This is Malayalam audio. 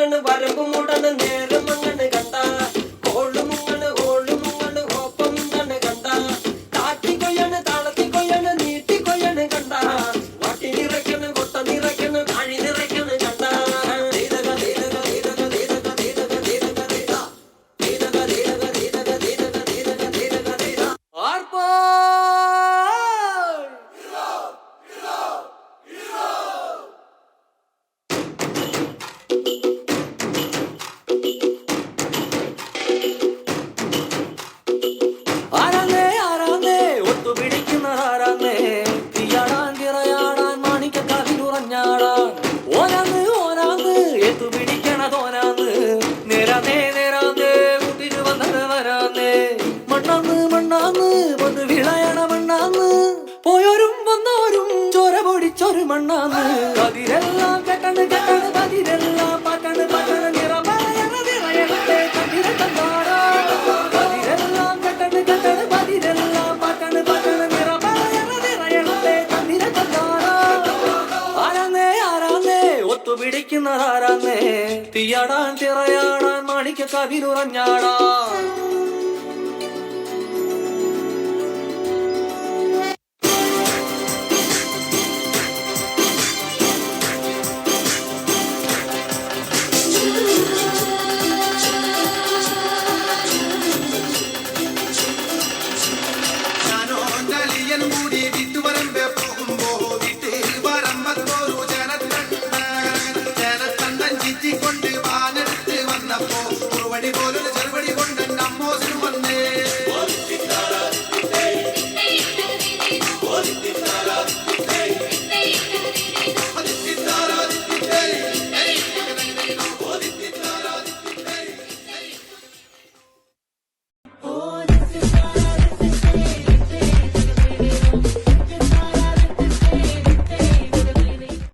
ഞാറുമുങ്ങണ് വരമ്പ് മുടണ് നേരം മങ്ങണ് കണ്ട. മണ്ണാന്ന് മണ്ണാന്ന് വന്ന് വിളയണ മണ്ണാന്ന് പോയോരും വന്നോരും ചോര പൊടിച്ചൊരു മണ്ണാന്ന് അതിരെല്ലാം കെട്ടണ് കെട്ടണ് അതിരെല്ലാം പാട്ടണ് പാട്ടണ് ഒത്തുപിടിക്കുന്നത് തീയാടാൻ തിറയാടാൻ മാണിക്ക കവിനുറഞ്ഞാടാ വന്നപ്പോ കുറുവടി പോലൊരു ചെറുപടി കൊണ്ട് അമ്മോസിനും വന്നേ